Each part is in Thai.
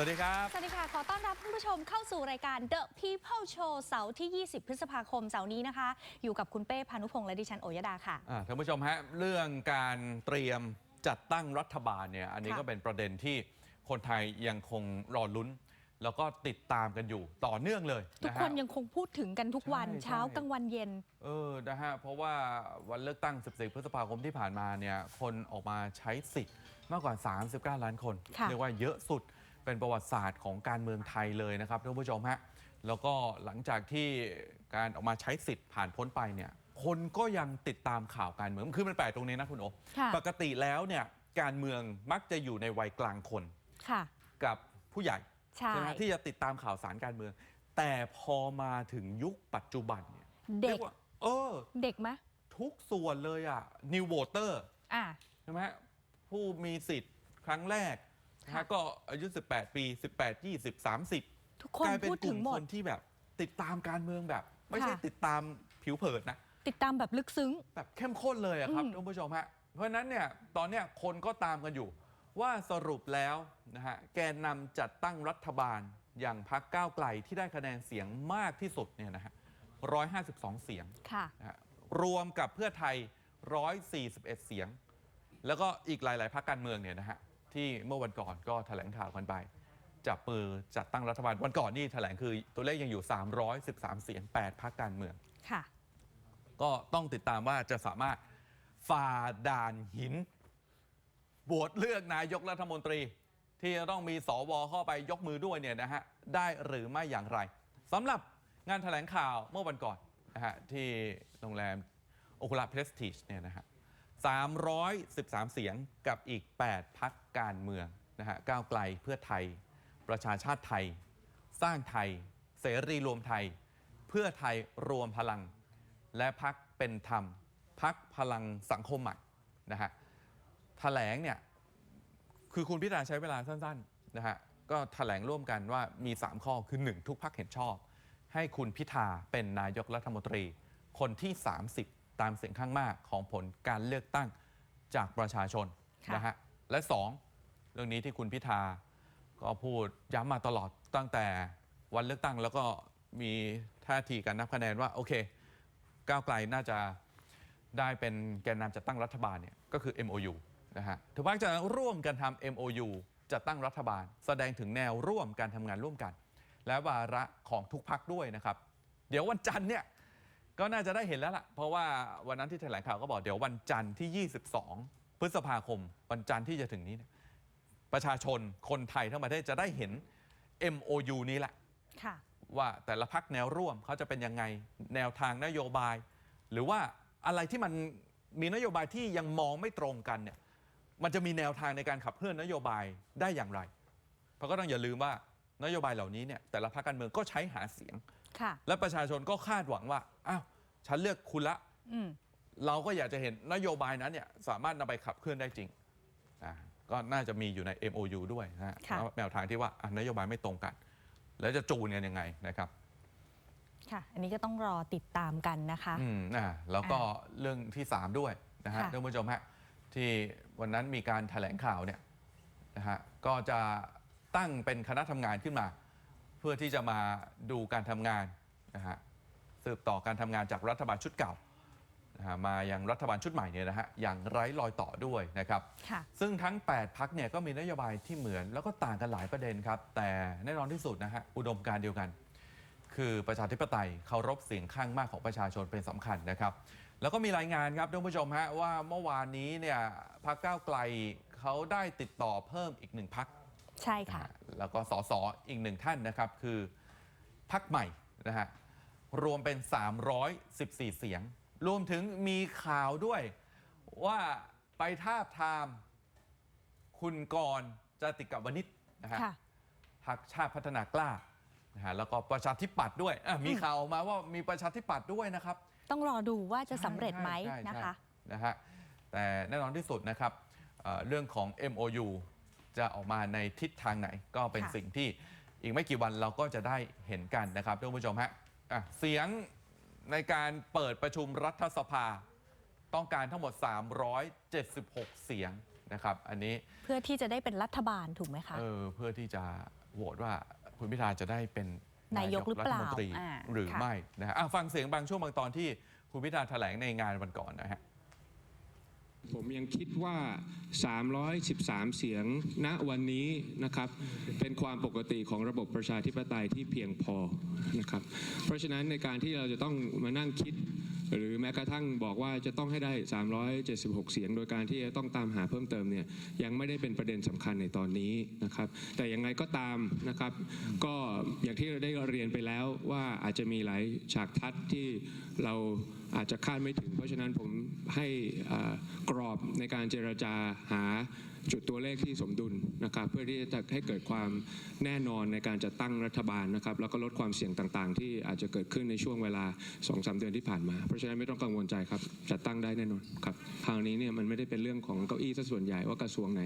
วัสดีครับ สวัสดีค่ะ ขอต้อนรับท่านผู้ชมเข้าสู่รายการ The People Show เสาร์ที่ 20 พฤษภาคมเสาร์นี้นะคะ อยู่กับคุณเป้พานุพงษ์และดิฉันโอยดาค่ะอ่าท่านผู้ชมฮะ เรื่องการเตรียมจัดตั้งรัฐบาลเนี่ย อันนี้ค่ะก็เป็นประเด็นที่คนไทยยังคงรอลุ้น แล้วก็ติดตามกันอยู่ต่อเนื่องเลย ทุกะคฮะนยังคงพูดถึงกันทุกวันใช่เช้าใช่กลางวันเย็น เออ นะฮะ เพราะว่าวันเลือกตั้ง 14 พฤษภาคมที่ผ่านมาเนี่ย คนออกมาใช้สิทธิ์มากกว่า 39 ล้านคนค่ะเรียกว่าเยอะสุด เป็นประวัติศาสตร์ของการเมืองไทยเลยนะครับท่านผู้ชมฮะแล้วก็หลังจากที่การออกมาใช้สิทธิ์ผ่านพ้นไปเนี่ยคนก็ยังติดตามข่าวการเมืองคือมันแปลกตรงนี้นะคุณโอค่ะปกติแล้วเนี่ยการเมืองมักจะอยู่ในวัยกลางคนค่ะกับผู้ใหญ่ใช่ไหมที่จะติดตามข่าวสารการเมือง แต่พอมาถึงยุคปัจจุบันเนี่ยเด็กรียว่าเออ เด็กไหมทุกส่วนเลยอะ new voter อะใช่ไหมฮะผู้มีสิทธิ์ครั้งแรก นะค่ะฮะก็อายุ 18 ปี 18 20 30 ทุกคนกลายเป็นพูดกถึลุ่งมหมคด นที่แบบ ติดตามการเมืองแบบ ไม่ใช่ค่ะ ติดตามผิวเผินนะ ติดตามแบบลึกซึ้ง แบบเข้มข้นเลยอะครับอืม ท่านผู้ชมฮะ เพราะฉะนั้นเนี่ยตอนเนี้ยคนก็ตามกันอยู่ ว่าสรุปแล้วนะฮะแกนนำจัดตั้งรัฐบาลอย่างพักก้าวไกลที่ได้คะแนนเสียงมากที่สุดเนี่ยนะฮะ152 เสียงค่ะ นะฮะรวมกับเพื่อไทย 141 เสียง แล้วก็อีกหลาย ๆพรรคการเมืองเนี่ยนะฮะ ที่เมื่อวันก่อนก็แถลงข่าวกันไป จับมือจัดตั้งรัฐบาลวันก่อนนี่แถลงคือตัวเลขยังอยู่ 313 เสียง 8พรรคการเมืองค่ะ ก็ต้องติดตามว่าจะสามารถฝ่าด่านหินโหวตเลือกนายกรัฐมนตรี ที่จะต้องมีสวเข้าไปยกมือด้วยเนี่ยนะฮะได้หรือไม่อย่างไรสำหรับงานแถลงข่าวเมื่อวันก่อนนะฮะที่โรงแรมโอคุ a เพรสติชเนี่ยนะฮะ 313 เสียงกับอีก 8 พักการเมืองนะฮะก้าวไกลเพื่อไทย ประชาชาติไทย สร้างไทย เสรีรวมไทย เพื่อไทยรวมพลัง และพักเป็นธรรม พักพลังสังคมใหม่นะฮะแถลงเนี่ยคือคุณพิธาใช้เวลาสั้นๆนะฮะก็แถลงร่วมกันว่ามี 3 ข้อคือ 1 ทุกพักเห็นชอบ ให้คุณพิธาเป็นนายกรัฐมนตรีคนที่ 30 ตามเสียงข้างมากของผลการเลือกตั้งจากประชาชนค่ะนะฮะและ 2 เรื่องนี้ที่คุณพิธาก็พูดย้ำมาตลอดตั้งแต่วันเลือกตั้งแล้วก็มีท่าทีการนับคะแนนว่า โอเค ก้าวไกลน่าจะได้เป็นแกนนำจัดตั้งรัฐบาลเนี่ยก็คือ MOU นะฮะทุกภาคจะร่วมกันทำ MOU จัดตั้งรัฐบาล แสดงถึงแนวร่วมการทำงานร่วมกัน และวาระของทุกพักด้วยนะครับ เดี๋ยววันจันทร์เนี่ย ก็น่าจะได้เห็นแล้วล่ะ เพราะว่าวันนั้นที่แถลงข่าวก็บอกเดี๋ยววันจันทร์ที่ 22 พฤษภาคม วันจันทร์ที่จะถึงนี้เนี่ยประชาชนคนไทยทั้งประเทศจะได้เห็น MOU นี้แหละ ค่ะ ว่าแต่ละพักแนวร่วมเขาจะเป็นยังไงแนวทางนโยบาย หรือว่าอะไรที่มันมีนโยบายที่ยังมองไม่ตรงกันเนี่ยมันจะมีแนวทางในการขับเคลื่อนนโยบายได้อย่างไร เพราะก็ต้องอย่าลืมว่านโยบายเหล่านี้เนี่ยแต่ละพรรคการเมืองก็ใช้หาเสียง ค่ะ และประชาชนก็คาดหวังว่าอ้าวฉันเลือกคุณละอืม เราก็อยากจะเห็นนโยบายนั้นเนี่ยสามารถนำไปขับเคลื่อนได้จริงอ่าก็น่าจะมีอยู่ใน MOU ด้วยนะฮะค่ะ แนวทางที่ว่าอะนโยบายไม่ตรงกัน แล้วจะจูนกันยังไงนะครับ ค่ะ อันนี้ก็ต้องรอติดตามกันนะคะ อืมอ่าแล้วก็เรื่องที่ 3 ด้วยนะฮะค่ะ ท่านผู้ชมฮะที่วันนั้นมีการแถลงข่าวเนี่ยนะฮะก็จะตั้งเป็นคณะทำงานขึ้นมา เพื่อที่จะมาดูการทำงานนะฮะสืบต่อการทำงานจากรัฐบาลชุดเก่านะฮะมายังรัฐบาลชุดใหม่เนี่ยนะฮะอย่างไร้รอยต่อด้วยนะครับ ค่ะ ซึ่งทั้ง 8 พักเนี่ยก็มีนโยบายที่เหมือนแล้วก็ต่างกันหลายประเด็นครับ แต่แน่นอนที่สุดนะฮะอุดมการณ์เดียวกัน คือประชาธิปไตยเคารพเสียงข้างมากของประชาชนเป็นสำคัญนะครับ แล้วก็มีรายงานครับท่านผู้ชมฮะว่าเมื่อวานนี้เนี่ยพักก้าวไกลเขาได้ติดต่อเพิ่มอีกหนึ่งพัก ใช่ค่ะแล้วก็สสอีกหนึ่งท่านนะครับ คือพักใหม่นะฮะรวมเป็น 314 เสียง รวมถึงมีข่าวด้วยว่าไปทาบทาม คุณกรณ์จติกาวนิชนะฮะ ค่ะ พักชาติพัฒนากล้านะฮะแล้วก็ประชาธิปัตย์ด้วยอะมีข่าวออกมาว่ามีประชาธิปัตย์ด้วยนะครับต้องรอดูว่าจะสำเร็จไหมใช่ใช่นะคะ ใช่นะฮะแต่แน่นอนที่สุดนะครับเอ่อเรื่องของ MOU จะออกมาในทิศทางไหนก็เป็นค่ะสิ่งที่อีกไม่กี่วันเราก็จะได้เห็นกันนะครับท่านผู้ชมฮะอะเสียงในการเปิดประชุมรัฐสภา ต้องการทั้งหมด 376 เสียงนะครับ อันนี้เพื่อที่จะได้เป็นรัฐบาลถูกไหมคะ เออเพื่อที่จะโหวตว่าคุณพิธาจะได้เป็นนายกหรือรัเปฐล่ามนตรีอ่าหรือค่ะ ไม่นะฮะอะฟังเสียงบางช่วงบางตอนที่คุณพิธาแถลงในงานวันก่อนนะฮะ ผมยังคิดว่า 313 เสียงณวันนี้นะครับ เป็นความปกติของระบบประชาธิปไตยที่เพียงพอนะครับ เพราะฉะนั้นในการที่เราจะต้องมานั่งคิด หรือแม้กระทั่งบอกว่าจะต้องให้ได้ 376 เสียง โดยการที่จะต้องตามหาเพิ่มเติมเนี่ยยังไม่ได้เป็นประเด็นสำคัญในตอนนี้นะครับ แต่ยังไงก็ตามนะครับ ก็อย่างที่เราได้เรียนไปแล้วว่าอาจจะมีหลายฉากทัศน์ที่เรา อาจจะคาดไม่ถึง เพราะฉะนั้นผมให้กรอบในการเจรจาหาจุดตัวเลขที่สมดุลนะครับ เพื่อที่จะให้เกิดความแน่นอนในการจัดตั้งรัฐบาลนะครับ แล้วก็ลดความเสี่ยงต่างๆ ที่อาจจะเกิดขึ้นในช่วงเวลา2-3เดือนที่ผ่านมา เพราะฉะนั้นไม่ต้องกังวลใจครับจัดตั้งได้แน่นอนครับคราวนี้เนี่ยมันไม่ได้เป็นเรื่องของเก้าอี้ซะส่วนใหญ่ว่ากระทรวงไหน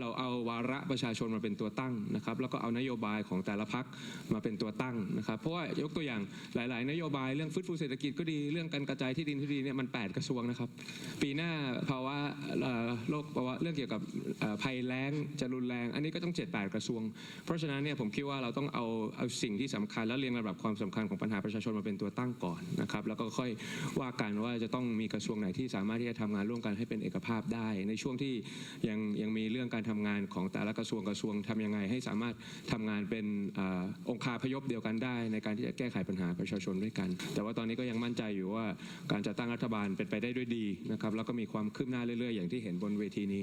เราเอาวาระประชาชนมาเป็นตัวตั้งนะครับ แล้วก็เอานโยบายของแต่ละพักมาเป็นตัวตั้งนะครับ เพราะว่ายกตัวอย่างหลาย ๆ นโยบายเรื่องฟื้นฟูเศรษฐกิจก็ดีเรื่องการกระจายที่ดินที่ดีเนี่ยมัน 8 กระทรวงนะครับ ปีหน้าภาวะโรคภาวะเรื่องเกี่ยวกับภัยแล้งจะรุนแรง อันนี้ก็ต้อง 7-8 กระทรวง เพราะฉะนั้นเนี่ยผมคิดว่าเราต้องเอาเอาสิ่งที่สำคัญแล้วเรียงลำดับความสำคัญของปัญหาประชาชนมาเป็นตัวตั้งก่อนนะครับแล้วก็ค่อยว่ากันว่าจะต้องมีกระทรวงไหนที่สามารถที่จะทำงานร่วมกันให้เป็นเอกภาพได้ ในช่วงที่ยังยังมีเรื่องการทำงานของแต่ละกระทรวงกระทรวงทำยังไง ให้สามารถทำงานเป็นออองคาพยพเดียวกันได้ ในการที่จะแก้ไขปัญหาประชาชนด้วยกัน แต่ว่าตอนนี้ก็ยังมั่นใจอยู่ว่าการจัดตั้งรัฐบาลเป็นไปได้ด้วยดีนะครับแล้วก็มีความคืบหน้าเรื่อยๆ อย่างที่เห็นบนเวทีนี้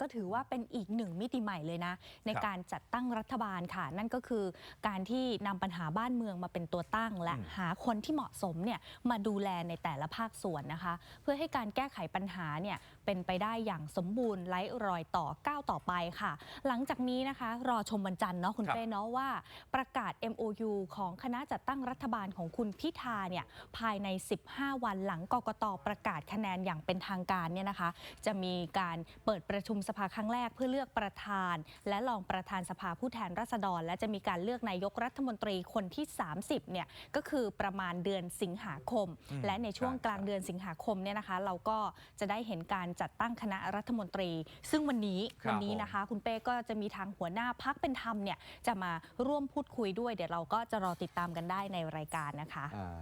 ก็ถือว่าเป็นอีกหนึ่งมิติใหม่เลยนะ ในครับการจัดตั้งรัฐบาลค่ะ นั่นก็คือการที่นำปัญหาบ้านเมืองมาเป็นตัวตั้ง และอืมหาคนที่เหมาะสมเนี่ยมาดูแลในแต่ละภาคส่วนนะคะ เพื่อให้การแก้ไขปัญหาเนี่ยเป็นไปได้อย่างสมบูรณ์ไร้รอยต่อก้าวต่อไปค่ะ หลังจากนี้นะคะ รอชมวันจันทร์เนาะคุณครับเป้เนาะว่า ประกาศ MOU ของคณะจัดตั้งรัฐบาลของคุณพิธาเนี่ยภายใน 15 วันหลังกกตประกาศคะแนนอย่างเป็นทางการเนี่ยนะคะ จะมีการเปิดประชุมสภาครั้งแรกเพื่อเลือกประธาน และรองประธานสภาผู้แทนราษฎร และจะมีการเลือกนายกรัฐมนตรีคนที่ 30เนี่ยก็คือประมาณเดือนสิงหาคมอืมและในช่วงใช่กลางเดือนสิงหาคมเนี่ยนะคะ เราก็จะได้เห็นการจัดตั้งคณะรัฐมนตรี ซึ่งวันนี้ครับวันี้นะคะ คุณเป้ก็จะมีทางหัวหน้าพักเป็นธรรมเนี่ยจะมาร่วมพูดคุยด้วย เดี๋ยวเราก็จะรอติดตามกันได้ในรายการนะคะอ่า